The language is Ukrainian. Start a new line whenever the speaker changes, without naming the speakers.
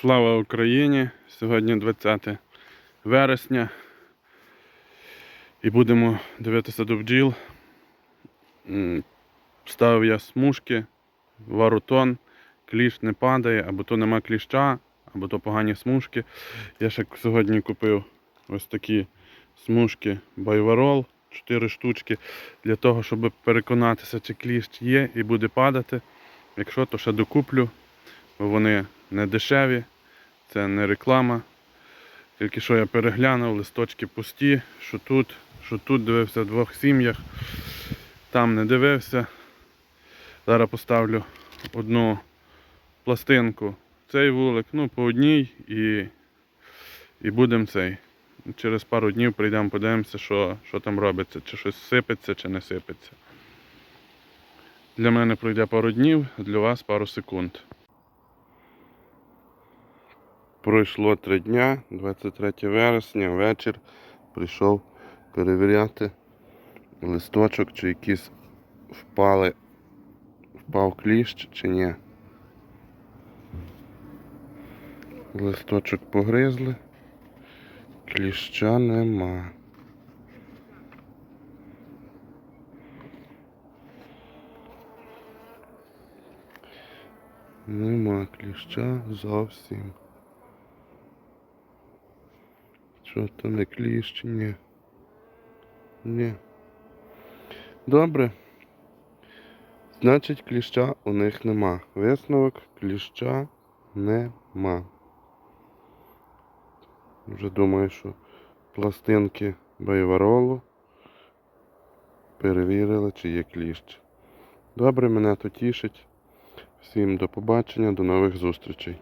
Слава Україні! Сьогодні 20 вересня. І будемо дивитися до бджіл. Ставив я смужки, варутон, кліщ не падає, або то нема кліща, або то погані смужки. Я ще сьогодні купив ось такі смужки байварол, 4 штучки, для того, щоб переконатися, чи кліщ є і буде падати. Якщо, то ще докуплю, вони не дешеві, це не реклама. Тільки що я переглянув, листочки пусті, що тут, що тут дивився в двох сім'ях, там не дивився. Зараз поставлю одну пластинку цей вулик, ну по одній і, і будемо цей. Через пару днів прийдемо, подивимося, що, що там робиться, чи щось сипеться, чи не сипеться. Для мене пройде пару днів, для вас пару секунд. Пройшло три дня, 23 вересня, вечір. Прийшов перевіряти листочок, чи якісь впали, впав кліщ чи ні. Листочок погризли, кліща нема. Нема кліща зовсім. Що то не кліщ? Ні. Ні. Добре. Значить, кліща у них нема. Висновок кліща нема. Вже думаю, що пластинки байваролу перевірили, чи є кліщ. Добре, мене то тішить. Всім до побачення, до нових зустрічей.